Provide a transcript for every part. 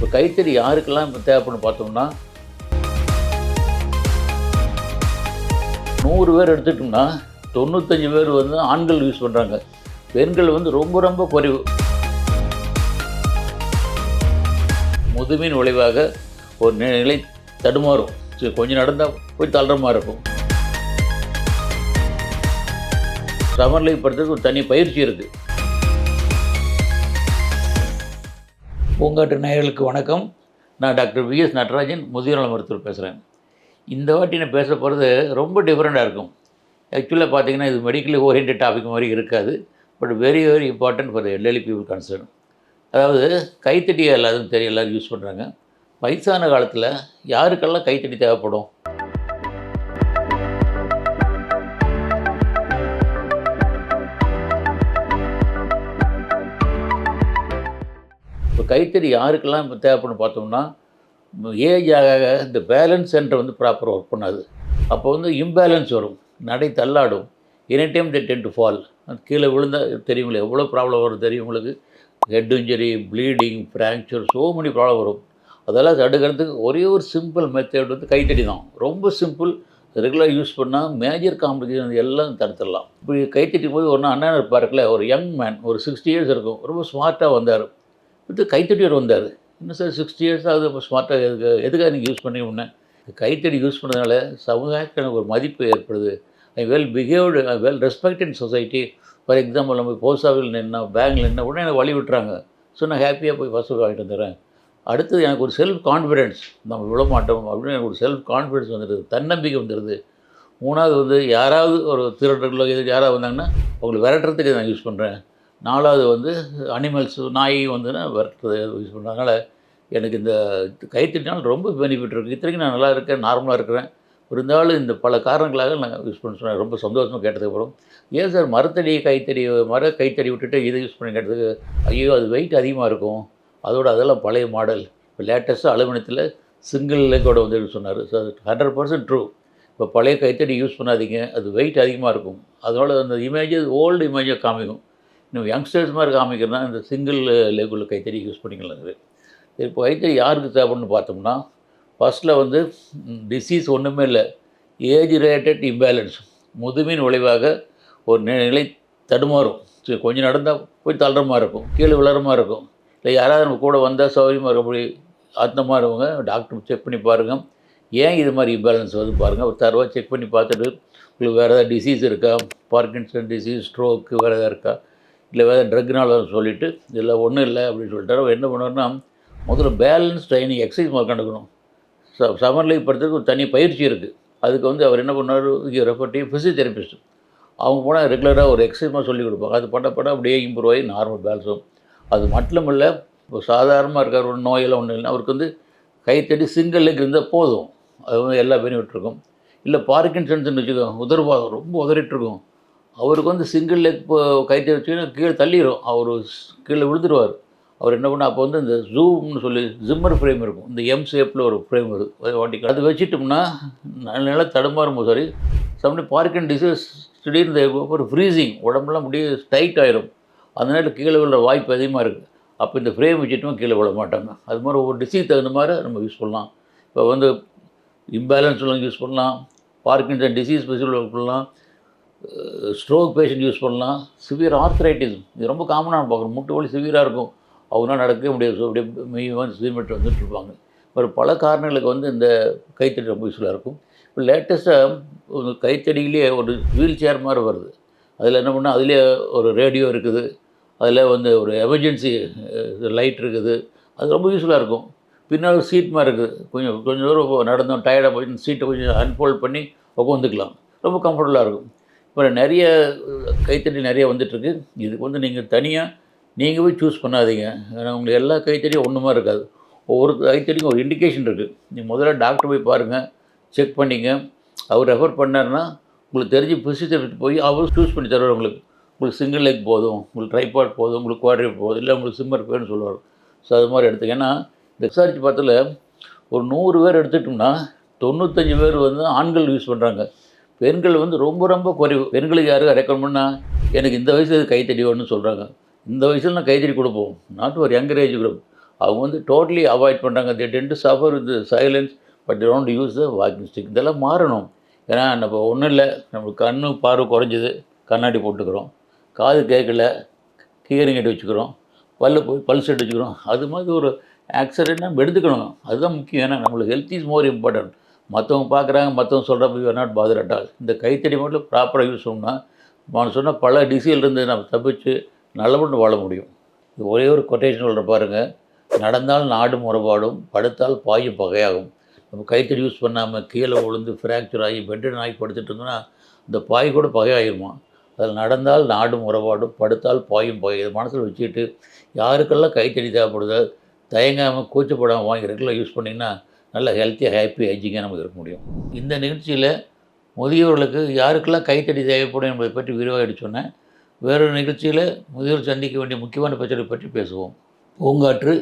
இப்போ கைத்தறி யாருக்கெல்லாம் இப்போ தேவைப்படும் பார்த்தோம்னா நூறு பேர் எடுத்துட்டோம்னா தொண்ணூத்தஞ்சு பேர் வந்து ஆண்கள் யூஸ் பண்ணுறாங்க பெண்கள் வந்து ரொம்ப ரொம்ப குறைவு. முதுமையின் விளைவாக ஒரு நிலை தடுமாறும். சரி, கொஞ்சம் நடந்தால் போய் தள்ளுற மாதிரி இருக்கும். சமநிலைப்படுத்துறதுக்கு ஒரு தனி பயிற்சி இருக்குது பூங்காட்டு நேயர்களுக்கு வணக்கம். நான் டாக்டர் விஎஸ் நடராஜன் முதியோர் மருத்துவர் பேசுகிறேன் இந்த வாட்டி நான் பேச போகிறது ரொம்ப டிஃப்ரெண்ட்டாக இருக்கும். ஆக்சுவலாக பார்த்தீங்கன்னா இது மெடிக்கலி ஓரியன்ட் டாபிக் மாதிரி இருக்காது. But very very important for எல்எலி people concern அதாவது கைத்தடி எல்லாரும் தெரிய எல்லோரும் யூஸ் பண்ணுறாங்க வயசான காலத்தில் யாருக்கெல்லாம் கைத்தடி தேவைப்படும்? இப்போ கைத்தறி யாருக்கெல்லாம் இப்போ தேவைப்படும் பார்த்தோம்னா ஏஜ் ஆக ஆக இந்த பேலன்ஸ் சென்டர் வந்து ப்ராப்பராக ஒர்க் பண்ணாது. அப்போ வந்து இம்பேலன்ஸ் வரும். நடை தள்ளாடும். Any time the ten to fall கீழே விழுந்தால் தெரியுங்களே எவ்வளோ ப்ராப்ளம் வரும் தெரியும் உங்களுக்கு? Head injury bleeding fracture so many problem வரும். அதெல்லாம் தடுக்கிறதுக்கு ஒரே ஒரு சிம்பிள் மெத்தட் வந்து கைத்தடி தான். ரொம்ப சிம்பிள் ரெகுலர் யூஸ் பண்ணால் மேஜர் காம்ப்ளிகேஷன் எல்லாம் தடுத்துடலாம். இப்படி கைத்தட்டி போய் ஒரு நாள் அண்ணன் பார்க்கல ஒரு யங் மேன் ஒரு சிக்ஸ்டி இயர்ஸ் இருக்கும். ரொம்ப ஸ்மார்ட்டாக வந்தார். இது கைத்தடியர் வந்தார். இன்னும் சார் சிக்ஸ்டி இயர்ஸ் ஆகுது இப்போ ஸ்மார்ட்டாக எதுக்கு எதுக்காக நீங்கள் யூஸ் பண்ணி உடனே கைத்தடி யூஸ் பண்ணதுனால சமுதாயத்துக்கு எனக்கு ஒரு மதிப்பு ஏற்படுது. I well behaved I well respect in society for example நம்ம போஸ்ட் ஆஃபீஸில் நின்னா பேங்கில் நின்னா உடனே எனக்கு வழி விட்டுறாங்க. ஸோ நான் ஹாப்பியாக போய் ஃபஸ்ட் வாங்கிட்டு வந்துடுறேன். அடுத்தது எனக்கு ஒரு செல்ஃப் கான்ஃபிடென்ஸ் நம்ம விட மாட்டோம் அப்படின்னு எனக்கு ஒரு செல்ஃப் கான்ஃபிடென்ஸ் வந்துடுது. தன்னம்பிக்கை வந்துடுது. மூணாவது வந்து யாராவது ஒரு திருடர்களோ எது யாராவது வந்தாங்கன்னா அவங்களை விரட்டுறதுக்கு நான் யூஸ் பண்ணுறேன் நாலாவது வந்து அனிமல்ஸ் நாய் வந்துன்னா வரது யூஸ் பண்ணுறதுனால எனக்கு இந்த கைத்தட்டினால் ரொம்ப பெனிஃபிட் இருக்குது இத்தனைக்கும் நான் நல்லா இருக்கேன் நார்மலாக இருக்கிறேன். இருந்தாலும் இந்த பல காரணங்களாக நான் யூஸ் பண்ண சொன்னேன். ரொம்ப சந்தோஷமாக கேட்டதுக்கப்புறம் ஏன் சார் மரத்தடி கைத்தறி மர கைத்தறி விட்டுட்டு இதை யூஸ் பண்ணி கேட்டதுக்கு ஐயோ அது வெயிட் அதிகமாக இருக்கும். அதோட அதெல்லாம் பழைய மாடல் இப்போ லேட்டஸ்ட்டாக அலுமினியத்தில் சிங்கிள் லெக்கோட வந்து சொன்னார். ஸோ ஹண்ட்ரட் பர்சன்ட் ட்ரூ இப்போ பழைய கைத்தடி யூஸ் பண்ணாதீங்க. அது வெயிட் அதிகமாக இருக்கும். அதோட அந்த இமேஜ் ஓல்டு இமேஜை காமிக்கும். இன்னும் யங்ஸ்டர்ஸ் மாதிரி காமிக்கிறதுனா இந்த சிங்கிள் லெக் உள்ள கைத்தறி யூஸ் பண்ணிக்கலாம் இப்போ கைத்தறி யாருக்கு தேவைன்னு பார்த்தோம்னா ஃபஸ்ட்டில் வந்து டிசீஸ் ஒன்றுமே இல்லை. ஏஜ் ரிலேட்டட் இம்பேலன்ஸ் முதுமையின் விளைவாக ஒரு நிலை தடுமாறும். சரி கொஞ்சம் நடந்தால் போய் தள்ளுற மாதிரி இருக்கும். கீழே விழுற மாதிரி இருக்கும். இல்லை யாராவது நம்ம கூட வந்தால் சௌகரியமாக இருக்கப்படி அந்த மாதிரி இருக்கவங்க டாக்டர் செக் பண்ணி பாருங்கள் ஏன் இது மாதிரி இம்பேலன்ஸ் வந்து பாருங்கள் ஒரு தரவாக செக் பண்ணி பார்த்துட்டு உங்களுக்கு வேறு ஏதாவது டிசீஸ் இருக்கா? பார்க்கின்சன் டிசீஸ் ஸ்ட்ரோக்கு வேறு எதாவது இருக்கா? இல்லை வேறு ட்ரக்னால சொல்லிவிட்டு இதில் ஒன்றும் இல்லை அப்படின்னு சொல்லிட்டு அவர் என்ன பண்ணுவார்னா முதல்ல பேலன்ஸ் ட்ரைனிங் எக்ஸசைஸ் மாதிரி கண்டுக்கணும். ச சமர் லீவ் படுத்துறதுக்கு ஒரு தனி பயிற்சி இருக்குது அதுக்கு வந்து அவர் என்ன பண்ணார் ரெஃபர்ட்டி ஃபிசியோதெரபிஸ்ட் அவங்க போனால் ரெகுலராக ஒரு எக்ஸசைஸ் சொல்லி கொடுப்பாங்க. அது பண்ண பண்ண அப்படியே இம்ப்ரூவ் ஆகி நார்மல் பேலன்ஸும் அது மட்டும் இல்லை இப்போ சாதாரணமாக இருக்கிற ஒரு நோயெல்லாம் ஒன்றும் இல்லை அவருக்கு வந்து கைத்தடி சிங்கிள் லெக் இருந்தால் போதும். அது வந்து எல்லா பெனிஃபிட் இருக்கும். இல்லை பார்க்கின்சன்ஸ்னு வச்சுக்கோங்க உதர்வாதம் ரொம்ப உதறிட்டுருக்கும் அவருக்கு வந்து சிங்கிள் லெக் இப்போ வச்சுன்னா கீழே தள்ளிடும் அவர் கீழே விழுந்துருவார். அவர் என்ன பண்ண அப்போ வந்து இந்த ஜூம்னு சொல்லி ஜிம்மர் ஃப்ரேம் இருக்கும். இந்த எம் ஷேப்பில் ஒரு ஃப்ரேம் வருது அது வாட்டி அது வச்சுட்டோம்னா நல்ல நல்லா தடுமாறும் போது சரி சம்னி பார்க்கின் டிசீஸ் திடீர்னு ஒரு ஃப்ரீசிங் உடம்புலாம் முடிய டைட் ஆகிடும் அந்த நேரத்தில் கீழே விழுற வாய்ப்பு அதிகமாக இருக்குது அப்போ இந்த ஃப்ரேம் வச்சுட்டும் கீழே விழ மாட்டாங்க. அது மாதிரி ஒவ்வொரு டிசீஸ் தகுந்த மாதிரி நம்ம யூஸ் பண்ணலாம். இப்போ வந்து இம்பேலன்ஸ் உள்ளவங்க யூஸ் பண்ணலாம். பார்க்கின்சன் டிசீஸ் யூஸ் பண்ணலாம். ஸ்ட்ரோக் பேஷண்ட் யூஸ் பண்ணலாம் சிவியர் ஆர்த்ரைட்டிஸ் இது ரொம்ப காமனாக பார்க்குறோம் முட்டு வலி சிவியராக இருக்கும். அவங்களாம் நடக்கவே முடியாது. ஸோ அப்படியே மெய் வந்து சீமெண்ட் வந்துட்டு இருப்பாங்க. ஒரு பல காரணங்களுக்கு வந்து இந்த கைத்தடி ரொம்ப யூஸ்ஃபுல்லாக இருக்கும். இப்போ லேட்டஸ்ட்டாக ஒரு கைத்தடியிலேயே ஒரு வீல் சேர் மாதிரி வருது. அதில் என்ன பண்ணால் அதிலே ஒரு ரேடியோ இருக்குது. அதில் வந்து ஒரு எமர்ஜென்சி லைட் இருக்குது. அது ரொம்ப யூஸ்ஃபுல்லாக இருக்கும். பின்னால் சீட் மாதிரி இருக்குது. கொஞ்சம் கொஞ்சம் தூரம் நடந்தோம் டயர்டாக போய் சீட்டை கொஞ்சம் அன்ஃபோல்ட் பண்ணி உட்காந்துக்கலாம் ரொம்ப கம்ஃபர்டபுளாக இருக்கும். இப்போ நிறைய கைத்தறி நிறைய வந்துட்டுருக்கு. இதுக்கு வந்து நீங்கள் தனியாக நீங்கள் போய் சூஸ் பண்ணாதீங்க. ஏன்னா உங்களுக்கு எல்லா கைத்தறியும் ஒன்று மாதிரி இருக்காது. ஒவ்வொரு கைத்தறிக்கும் ஒரு இண்டிகேஷன் இருக்குது நீங்கள் முதல்ல டாக்டர் போய் பாருங்கள் செக் பண்ணிங்க. அவர் ரெஃபர் பண்ணார்னா உங்களுக்கு தெரிஞ்சு ஃபிசியோதெரபிஸ்ட் போய் அவர் சூஸ் பண்ணி தருவார் உங்களுக்கு. உங்களுக்கு சிங்கிள் லெக் போதும் உங்களுக்கு ட்ரைபாட் போதும் உங்களுக்கு குவாட்ரி போதும் இல்லை உங்களுக்கு சிம்மர் பேர்னு சொல்லுவார். ஸோ அது மாதிரி எடுத்துக்க. ஏன்னா இந்த விசாரிச்சு பார்த்ததுல ஒரு நூறு பேர் எடுத்துட்டோம்னா தொண்ணூத்தஞ்சு பேர் வந்து ஆண்கள் யூஸ் பண்ணுறாங்க பெண்கள் வந்து ரொம்ப ரொம்ப குறைவு. பெண்களுக்கு யாரும் ரெக்கமெண்ட் பண்ணால் எனக்கு இந்த வயசு கைத்தடி வேணும்னு சொல்கிறாங்க இந்த வயசில் நான் கைத்தடி கொடுப்போம். நாட் ஒரு யங்கர் ஏஜ் குரூப் அவங்க வந்து டோட்டலி அவாய்ட் பண்ணுறாங்க they tend suffer with silence but don't use the walking stick இதெல்லாம் மாறணும். ஏன்னா நம்ம ஒன்றும் இல்லை. நம்ம கண்ணு பார்வை குறைஞ்சது. கண்ணாடி போட்டுக்கிறோம். காது கேட்கல கீரிங் கட்டி வச்சுக்கிறோம். பல்ல போய் பல்ஸ் எடுத்து வச்சுக்கிறோம் அது மாதிரி ஒரு ஆக்சிடென்ட் நம்ம எடுத்துக்கணும். அதுதான் முக்கியம். ஏன்னா நம்மளுக்கு ஹெல்த் இஸ் மோர் இம்பார்ட்டன்ட் மற்றவங்க பார்க்குறாங்க மற்றவங்க சொல்கிறப்ப யூ நாட் பாதர் அட்டால் இந்த கைத்தடி மட்டும் ப்ராப்பராக யூஸ் பண்ணால் நான் சொன்ன பல டிசீல்லேருந்து நம்ம தப்பிச்சு நல்லபடியாக வாழ முடியும். இது ஒரே ஒரு கொட்டேஷன் சொல்கிற பாருங்கள் நடந்தால் நாடு முறப்பாடும் படுத்தால் பாயும் பகையாகும். நம்ம கைத்தடி யூஸ் பண்ணாமல் கீழே விழுந்து ஃப்ராக்சர் ஆகி பெட்டன் ஆகி படுத்துட்டு இருந்தோம்னா இந்த பாய் கூட பகையாயிருமா? அதில் நடந்தால் நாடு முறப்பாடும் படுத்தால் பாயும் பகை இதை மனசில் வச்சுக்கிட்டு யாருக்கெல்லாம் கைத்தடி தேவைப்படுதோ தயங்காமல் கூச்சப்படாமல் வாங்கி ரெகுலர் யூஸ் பண்ணிங்கன்னா நல்ல ஹெல்த்தியாக ஹாப்பி ஹைஜிங்காக நமக்கு இருக்க முடியும். இந்த நிகழ்ச்சியில் முதியோர்களுக்கு யாருக்கெல்லாம் கைத்தடி தேவைப்படும் என்பதை பற்றி விரிவாக எடுத்து சொன்னேன். வேறொரு நிகழ்ச்சியில் முதியோர் சந்திக்க வேண்டிய முக்கியமான பிரச்சனை பற்றி பேசுவோம். பூங்காற்று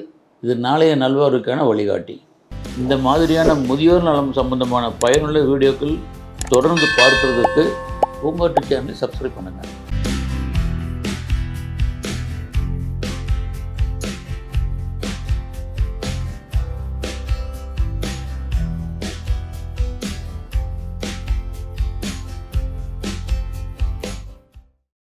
இது நாளைய நல்வாருக்கான வழிகாட்டி. இந்த மாதிரியான முதியோர் நலம் சம்பந்தமான பயனுள்ள வீடியோக்கள் தொடர்ந்து பார்ப்பதற்கு பூங்காற்று சேனலை சப்ஸ்கிரைப் பண்ணுங்கள்